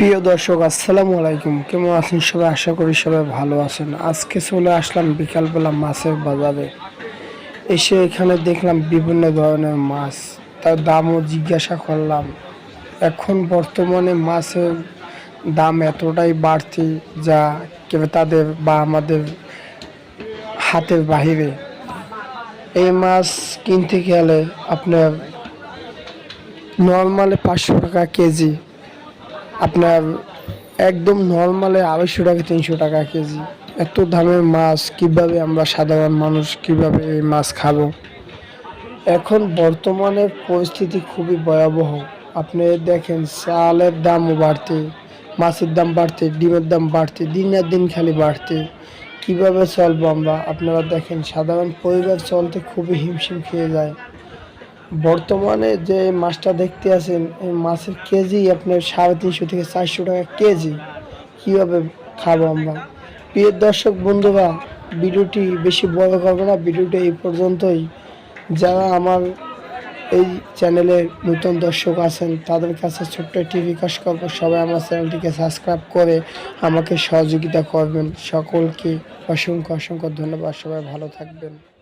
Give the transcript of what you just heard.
প্রিয় দর্শক, আসসালামু আলাইকুম। কেমন আছেন সবাই? আশা করি সবাই ভালো আছেন। আজকে চলে আসলাম বিকালবেলা মাছের বাজারে। এসে এখানে দেখলাম বিভিন্ন ধরনের মাছ। তার দামও জিজ্ঞাসা করলাম, এখন বর্তমানে মাছের দাম এতটাই বাড়তি যা তাদের বা আমাদের হাতের বাহিরে। এই মাছ কিনতে গেলে আপনার নর্মালে পাঁচশো টাকা কেজি আপনার একদম নর্মালে আড়াইশো টাকা তিনশো টাকা কেজি। এত দামের মাছ, কীভাবে আমরা সাধারণ মানুষ, কীভাবে এই মাছ খাব? এখন বর্তমানে পরিস্থিতি খুবই ভয়াবহ। আপনি দেখেন, চালের দামও বাড়তে, মাছের দাম বাড়তে, ডিমের দাম বাড়তে দিনের দিন খালি বাড়তে। কীভাবে চলবো আমরা? আপনারা দেখেন, সাধারণ পরিবার চলতে খুবই হিমশিম খেয়ে যায়। বর্তমানে যে মাছটা দেখতে আছেন, এই মাছের কেজি আপনার সাড়ে তিনশো থেকে চারশো টাকা কেজি। কীভাবে খাব আমরা? প্রিয় দর্শক, বন্ধুরা, ভিডিওটি বেশি বড় করব না। ভিডিওটি এই পর্যন্তই। যারা আমার এই চ্যানেলে নতুন দর্শক আছেন, তাদের কাছে ছোট্ট একটি রিকোয়েস্ট করব, সবাই আমার চ্যানেলটিকে সাবস্ক্রাইব করে আমাকে সহযোগিতা করবেন। সকলকে অসংখ্য অসংখ্য ধন্যবাদ। সবাই ভালো থাকবেন।